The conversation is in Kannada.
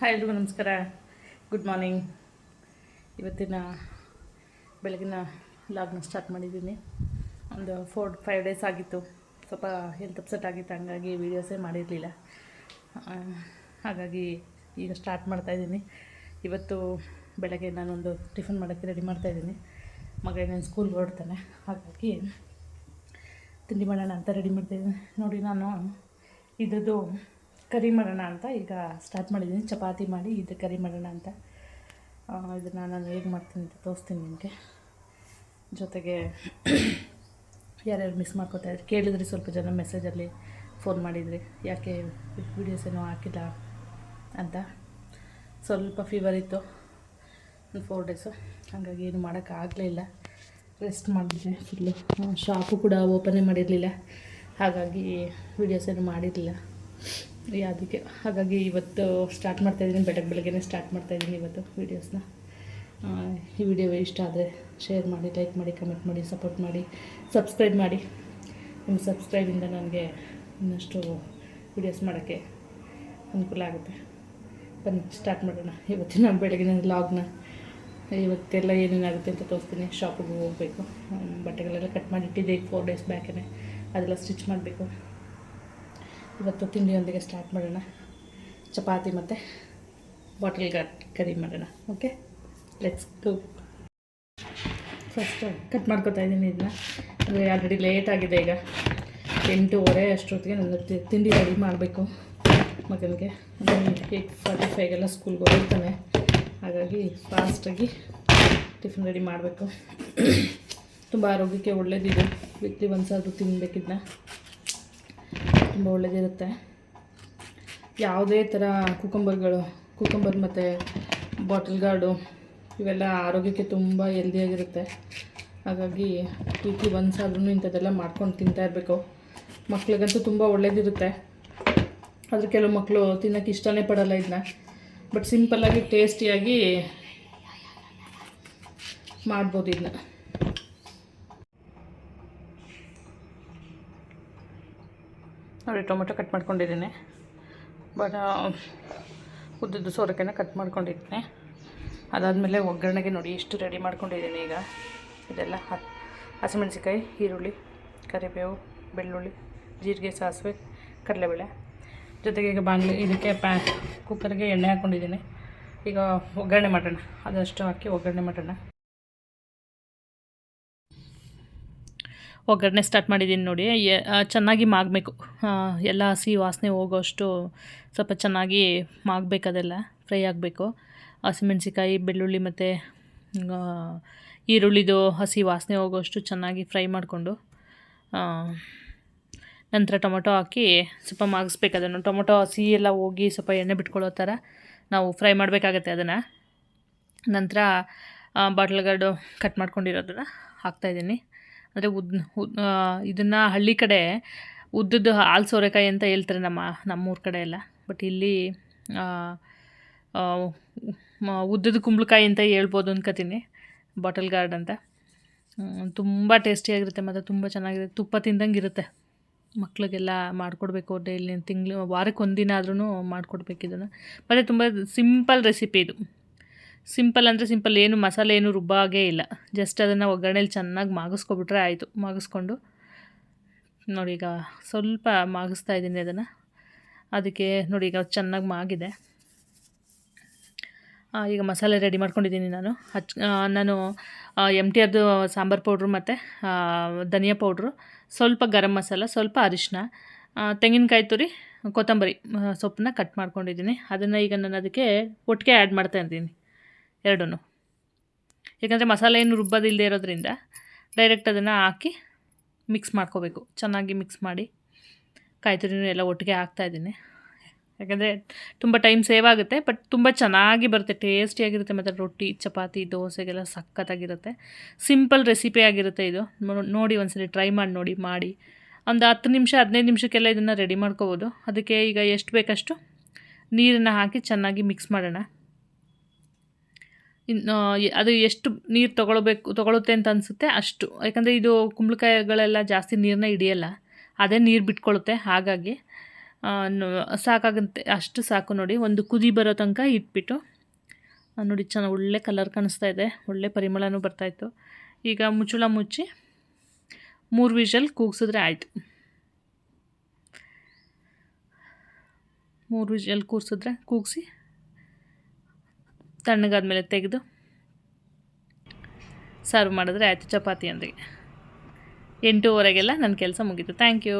ಹಾಯ್ ಎಲ್ರಿಗೂ ನಮಸ್ಕಾರ. ಗುಡ್ ಮಾರ್ನಿಂಗ್ ಇವತ್ತಿನ ಬೆಳಗಿನ ಲಾಗ್ನ ಸ್ಟಾರ್ಟ್ ಮಾಡಿದ್ದೀನಿ. ಒಂದು ಫೋರ್ ಫೈವ್ ಡೇಸ್ ಆಗಿತ್ತು. ಸ್ವಲ್ಪ ಹೆಲ್ತ್ ಅಪ್ಸೆಟ್ ಆಗಿತ್ತು, ಹಂಗಾಗಿ ವೀಡಿಯೋಸೇ ಮಾಡಿರಲಿಲ್ಲ. ಹಾಗಾಗಿ ಈಗ ಸ್ಟಾರ್ಟ್ ಮಾಡ್ತಾಯಿದ್ದೀನಿ ಇವತ್ತು ಬೆಳಗ್ಗೆ ನಾನೊಂದು ಟಿಫನ್ ಮಾಡೋಕ್ಕೆ ರೆಡಿ ಮಾಡ್ತಾಯಿದ್ದೀನಿ ಮಗ ನಾನು ಸ್ಕೂಲ್ಗೆ ಹೊರಡ್ತಾನೆ, ಹಾಗಾಗಿ ತಿಂಡಿ ಮಾಡೋಣ ಅಂತ ರೆಡಿ ಮಾಡ್ತಾಯಿದ್ದೀನಿ ನೋಡಿ ನಾನು ಇದ್ದದ್ದು ಕರಿ ಮಾಡೋಣ ಅಂತ ಈಗ ಸ್ಟಾರ್ಟ್ ಮಾಡಿದ್ದೀನಿ. ಚಪಾತಿ ಮಾಡಿ ಇದು ಕರಿ ಮಾಡೋಣ ಅಂತ. ಇದನ್ನು ನಾನು ಹೇಗೆ ಮಾಡ್ತೀನಿ ಅಂತ ತೋರಿಸ್ತೀನಿ ನಿಮಗೆ. ಜೊತೆಗೆ ಯಾರ್ಯಾರು ಮಿಸ್ ಮಾಡ್ಕೋತಾ ಇದ್ರು? ಕೇಳಿದ್ರಿ ಸ್ವಲ್ಪ ಜನ ಮೆಸೇಜಲ್ಲಿ ಫೋನ್ ಮಾಡಿದ್ರಿ. ಯಾಕೆ ವೀಡಿಯೋಸ್ ಏನೋ ಹಾಕಿಲ್ಲ ಅಂತ. ಸ್ವಲ್ಪ ಫೀವರ್ ಇತ್ತು. ಒಂದು ಫೋರ್ ಡೇಸು ಹಾಗಾಗಿ ಏನು ಮಾಡೋಕ್ಕಾಗಲೇ ಇಲ್ಲ. ರೆಸ್ಟ್ ಮಾಡಿದೆ ಫುಲ್ಲು ಶಾಪು ಕೂಡ ಓಪನೇ ಮಾಡಿರಲಿಲ್ಲ. ಹಾಗಾಗಿ ವೀಡಿಯೋಸ್ ಏನು ಮಾಡಿರಲಿಲ್ಲ. ಅದಕ್ಕೆ ಹಾಗಾಗಿ ಇವತ್ತು ಸ್ಟಾರ್ಟ್ ಮಾಡ್ತಾಯಿದ್ದೀನಿ ಬೆಳಗ್ಗೆ ಬೆಳಗ್ಗೆ ಸ್ಟಾರ್ಟ್ ಮಾಡ್ತಾಯಿದ್ದೀನಿ ಇವತ್ತು ವೀಡಿಯೋಸ್ನ ಈ ವಿಡಿಯೋ ಇಷ್ಟ ಆದರೆ ಶೇರ್ ಮಾಡಿ ಲೈಕ್ ಮಾಡಿ ಕಮೆಂಟ್ ಮಾಡಿ ಸಪೋರ್ಟ್ ಮಾಡಿ ಸಬ್ಸ್ಕ್ರೈಬ್ ಮಾಡಿ. ನಿಮ್ಮ ಸಬ್ಸ್ಕ್ರೈಬಿಂದ ನನಗೆ ಇನ್ನಷ್ಟು ವೀಡಿಯೋಸ್ ಮಾಡೋಕ್ಕೆ ಅನುಕೂಲ ಆಗುತ್ತೆ. ಬನ್ನಿ ಸ್ಟಾರ್ಟ್ ಮಾಡೋಣ. ಇವತ್ತಿನ ಬೆಳಗಿನ ಲಾಗ್ನ ಇವತ್ತೆಲ್ಲ ಏನೇನಾಗುತ್ತೆ ಅಂತ ತೋರಿಸ್ತೀನಿ. ಶಾಪಿಗೆ ಹೋಗಬೇಕು. ಬಟ್ಟೆಗಳೆಲ್ಲ ಕಟ್ ಮಾಡಿ ಇಟ್ಟಿದ್ದೆ ಈಗ ಫೋರ್ ಡೇಸ್ ಬ್ಯಾಕೇ ಅದೆಲ್ಲ ಸ್ಟಿಚ್ ಮಾಡಬೇಕು. ಇವತ್ತು ತಿಂಡಿಯೊಂದಿಗೆ ಸ್ಟಾರ್ಟ್ ಮಾಡೋಣ. ಚಪಾತಿ ಮತ್ತು ಬಾಟಲ್ ಕರಿ ಮಾಡೋಣ. Okay let's to first cut ಮಾಡ್ಕೊತಾ ಇದ್ದೀನಿ ಇದನ್ನ ಅಂದರೆ ಆಲ್ರೆಡಿ ಲೇಟ್ ಆಗಿದೆ ಈಗ. ಎಂಟೂವರೆ ಅಷ್ಟೊತ್ತಿಗೆ ನನ್ನ ತಿಂಡಿ ರೆಡಿ ಮಾಡಬೇಕು. ಮಗನಿಗೆ. ಏಯ್ಟ್ ಫಾರ್ಟಿ ಫೈಗೆಲ್ಲ ಸ್ಕೂಲ್ಗೆ ಹೋಗಿರ್ತಾನೆ ಹಾಗಾಗಿ ಫಾಸ್ಟಾಗಿ ಟಿಫಿನ್ ರೆಡಿ ಮಾಡಬೇಕು. ತುಂಬ ಆರೋಗ್ಯಕ್ಕೆ ಒಳ್ಳೇದಿದೆ. ವೀಕ್ಲಿ ಒಂದ್ಸಾದ್ರು ತಿನ್ನಬೇಕಿದ್ನ ತುಂಬ ಒಳ್ಳೆಯದಿರುತ್ತೆ ಯಾವುದೇ ಥರ ಕುಕಂಬರ್ಗಳು ಕುಕಂಬರ್ ಮತ್ತು ಬಾಟಲ್ ಗಾರ್ಡು ಇವೆಲ್ಲ ಆರೋಗ್ಯಕ್ಕೆ ತುಂಬ ಹೆಲ್ದಿಯಾಗಿರುತ್ತೆ ಹಾಗಾಗಿ ವೀಕ್ಲಿ ಒನ್ಸ್ ಆದ್ರೂ ಇಂಥದ್ದೆಲ್ಲ ಮಾಡ್ಕೊಂಡು ತಿಂತಾ ಇರಬೇಕು. ಮಕ್ಳಿಗಂತೂ ತುಂಬ ಒಳ್ಳೇದಿರುತ್ತೆ. ಆದರೆ ಕೆಲವು ಮಕ್ಕಳು ತಿನ್ನೋಕ್ಕೆ ಇಷ್ಟನೇ ಪಡೋಲ್ಲ ಇದನ್ನ ಬಟ್ ಸಿಂಪಲ್ಲಾಗಿ ಟೇಸ್ಟಿಯಾಗಿ ಮಾಡ್ಬೋದು ಇದನ್ನ ನೋಡಿ, ಟೊಮೆಟೊ ಕಟ್ ಮಾಡ್ಕೊಂಡಿದ್ದೀನಿ. ಬಟ್ ಉದ್ದದ್ದು ಸೋರೆಕಾಯಿನ ಕಟ್ ಮಾಡ್ಕೊಂಡಿದ್ದೀನಿ ಅದಾದಮೇಲೆ ಒಗ್ಗರಣೆಗೆ ನೋಡಿ, ಎಷ್ಟು ರೆಡಿ ಮಾಡ್ಕೊಂಡಿದ್ದೀನಿ ಈಗ. ಇದೆಲ್ಲ ಹಸಿಮೆಣಸಿಕಾಯಿ ಈರುಳ್ಳಿ, ಕರಿಬೇವು, ಬೆಳ್ಳುಳ್ಳಿ, ಜೀರಿಗೆ, ಸಾಸಿವೆ, ಕಡಲೆಬೇಳೆ. ಜೊತೆಗೆ ಈಗ ಬಾಣಲಿ, ಇದಕ್ಕೆ ಪ್ಯಾ ಕುಕ್ಕರ್ಗೆ ಎಣ್ಣೆ ಹಾಕ್ಕೊಂಡಿದ್ದೀನಿ ಈಗ ಒಗ್ಗರಣೆ ಮಾಡೋಣ. ಅದಷ್ಟು ಹಾಕಿ ಒಗ್ಗರಣೆ ಮಾಡೋಣ. ಒಗ್ಗರಣೆ ಸ್ಟಾರ್ಟ್ ಮಾಡಿದ್ದೀನಿ ನೋಡಿ. ಚೆನ್ನಾಗಿ ಮಾಗಬೇಕು. ಎಲ್ಲ ಹಸಿ ವಾಸನೆ ಹೋಗೋಷ್ಟು ಸ್ವಲ್ಪ ಚೆನ್ನಾಗಿ ಮಾಗಬೇಕು ಅದೆಲ್ಲ ಫ್ರೈ ಆಗಬೇಕು. ಹಸಿಮೆಣ್ಸಿಕಾಯಿ ಬೆಳ್ಳುಳ್ಳಿ ಮತ್ತು ಈರುಳ್ಳಿದು ಹಸಿ ವಾಸನೆ ಹೋಗೋಷ್ಟು ಚೆನ್ನಾಗಿ ಫ್ರೈ ಮಾಡಿಕೊಂಡು ನಂತರ ಟೊಮೊಟೊ ಹಾಕಿ ಸ್ವಲ್ಪ ಮಾಗಿಸ್ಬೇಕು ಅದನ್ನು. ಟೊಮೊಟೊ ಹಸಿ ಎಲ್ಲ ಹೋಗಿ ಸ್ವಲ್ಪ ಎಣ್ಣೆ ಬಿಟ್ಕೊಳ್ಳೋ ಥರ ನಾವು ಫ್ರೈ ಮಾಡಬೇಕಾಗತ್ತೆ ಅದನ್ನು. ನಂತರ ಬಾಟ್ಲ್ ಗಾರ್ಡು ಕಟ್ ಮಾಡ್ಕೊಂಡಿರೋದನ್ನು ಹಾಕ್ತಾಯಿದ್ದೀನಿ ಅಂದರೆ ಉದ್ ಇದನ್ನು ಹಳ್ಳಿ ಕಡೆ ಉದ್ದದ್ದು ಹಾಲು ಸೋರೆಕಾಯಿ ಅಂತ ಹೇಳ್ತಾರೆ ನಮ್ಮ, ನಮ್ಮೂರ ಕಡೆ ಎಲ್ಲ. ಬಟ್ ಇಲ್ಲಿ ಉದ್ದದ ಕುಂಬಳಕಾಯಿ ಅಂತ ಹೇಳ್ಬೋದು ಅನ್ಕೋತೀನಿ, ಬಾಟಲ್ ಗಾರ್ಡ್ ಅಂತ. ತುಂಬ ಟೇಸ್ಟಿಯಾಗಿರುತ್ತೆ ಮತ್ತು ತುಂಬ ಚೆನ್ನಾಗಿರುತ್ತೆ ತುಪ್ಪ ತಿಂದಂಗೆ ಇರುತ್ತೆ. ಮಕ್ಳಿಗೆಲ್ಲ ಮಾಡಿಕೊಡ್ಬೇಕು ಡೈಲಿ, ತಿಂಗಳು ವಾರಕ್ಕೆ ಒಂದಿನ ಆದ್ರೂ ಮಾಡಿಕೊಡ್ಬೇಕು ಇದನ್ನು. ಮತ್ತು ತುಂಬ ಸಿಂಪಲ್ ರೆಸಿಪಿ ಇದು. ಸಿಂಪಲ್ ಅಂದರೆ ಸಿಂಪಲ್, ಏನು ಮಸಾಲೆ, ಏನು ರುಬ್ಬಾಗೇ ಇಲ್ಲ. ಜಸ್ಟ್ ಅದನ್ನು ಒಗ್ಗರಣೆಲಿ ಚೆನ್ನಾಗಿ ಮಾಗಿಸ್ಕೊಬಿಟ್ರೆ ಆಯಿತು, ಮಾಗಿಸ್ಕೊಂಡು. ನೋಡಿ ಈಗ ಸ್ವಲ್ಪ ಮಾಗಿಸ್ತಾ ಇದ್ದೀನಿ ಅದನ್ನು. ಅದಕ್ಕೆ ನೋಡಿ ಈಗ ಚೆನ್ನಾಗಿ ಮಾಗಿದೆ. ಈಗ ಮಸಾಲೆ ರೆಡಿ ಮಾಡ್ಕೊಂಡಿದ್ದೀನಿ ನಾನು. ಹಚ್ ನಾನು ಎಂ ಟಿ ಆರ್ದು ಸಾಂಬಾರು ಪೌಡ್ರು ಮತ್ತು ಧನಿಯಾ ಪೌಡ್ರು, ಸ್ವಲ್ಪ ಗರಂ ಮಸಾಲ, ಸ್ವಲ್ಪ ಅರಿಶಿನ ತೆಂಗಿನಕಾಯಿ ತುರಿ, ಕೊತ್ತಂಬರಿ ಸೊಪ್ಪನ್ನ ಕಟ್ ಮಾಡ್ಕೊಂಡಿದ್ದೀನಿ. ಅದನ್ನು ಈಗ ನಾನು ಅದಕ್ಕೆ ಒಟ್ಟಿಗೆ ಆ್ಯಡ್ ಮಾಡ್ತಾ ಇದ್ದೀನಿ. ಎರಡೂ ಯಾಕಂದರೆ ಮಸಾಲೆ ಏನು ರುಬ್ಬೋದಿಲ್ಲದೆ ಇರೋದ್ರಿಂದ ಡೈರೆಕ್ಟ್ ಅದನ್ನು ಹಾಕಿ ಮಿಕ್ಸ್ ಮಾಡ್ಕೋಬೇಕು. ಚೆನ್ನಾಗಿ ಮಿಕ್ಸ್ ಮಾಡಿ ಕಾಯಿ ಎಲ್ಲ ಒಟ್ಟಿಗೆ ಹಾಕ್ತಾಯಿದ್ದೀನಿ ಯಾಕಂದರೆ ತುಂಬ ಟೈಮ್ ಸೇವ್ ಆಗುತ್ತೆ ಬಟ್ ತುಂಬ ಚೆನ್ನಾಗಿ ಬರುತ್ತೆ. ಟೇಸ್ಟಿಯಾಗಿರುತ್ತೆ, ಮತ್ತು ರೊಟ್ಟಿ, ಚಪಾತಿ, ದೋಸೆಗೆಲ್ಲ ಸಖತ್ತಾಗಿರುತ್ತೆ. ಸಿಂಪಲ್ ರೆಸಿಪಿ ಆಗಿರುತ್ತೆ ಇದು. ನೋಡಿ ಒಂದ್ಸರಿ ಟ್ರೈ ಮಾಡಿ, ನೋಡಿ, ಮಾಡಿ. ಒಂದು ಹತ್ತು ನಿಮಿಷ, ಹದಿನೈದು ನಿಮಿಷಕ್ಕೆಲ್ಲ ಇದನ್ನು ರೆಡಿ ಮಾಡ್ಕೋಬೋದು. ಅದಕ್ಕೆ ಈಗ ಎಷ್ಟು ಬೇಕಷ್ಟು ನೀರನ್ನು ಹಾಕಿ ಚೆನ್ನಾಗಿ ಮಿಕ್ಸ್ ಮಾಡೋಣ. ಇನ್ನು ಅದು ಎಷ್ಟು ನೀರು ತೊಗೊಳ್ಬೇಕು, ತೊಗೊಳುತ್ತೆ ಅಂತ ಅನಿಸುತ್ತೆ ಅಷ್ಟು. ಯಾಕಂದರೆ ಇದು ಕುಂಬಳಕಾಯಿಗಳೆಲ್ಲ ಜಾಸ್ತಿ ನೀರನ್ನ ಹಿಡಿಯಲ್ಲ, ಅದೇ ನೀರು ಬಿಟ್ಕೊಳುತ್ತೆ ಹಾಗಾಗಿ ಸಾಕಾಗುತ್ತೆ ಸಾಕಾಗಂತೆ, ಅಷ್ಟು ಸಾಕು ನೋಡಿ. ಒಂದು ಕುದಿ ಬರೋ ತನಕ ಇಟ್ಬಿಟ್ಟು ನೋಡಿ ಚೆನ್ನಾಗಿ ಒಳ್ಳೆ ಕಲರ್ ಕಾಣಿಸ್ತಾ ಇದೆ, ಒಳ್ಳೆ ಪರಿಮಳನೂ ಬರ್ತಾಯಿತ್ತು ಈಗ ಮುಚ್ಚಳ ಮುಚ್ಚಿ, ಮೂರು ವಿಷಲ್ ಕೂಗಿಸಿದ್ರೆ ಆಯಿತು. ಮೂರು ವಿಷಲ್ ಕೂರಿಸಿದ್ರೆ ಕೂಗಿಸಿ ತಣ್ಣಗಾದ್ಮೇಲೆ ತೆಗೆದು ಸರ್ವ್ ಮಾಡಿದ್ರೆ ಆಯಿತು ಚಪಾತಿ ಅಂದರೆ ಎಂಟೂವರೆಗೆಲ್ಲ ನನ್ನ ಕೆಲಸ ಮುಗೀತು. Thank you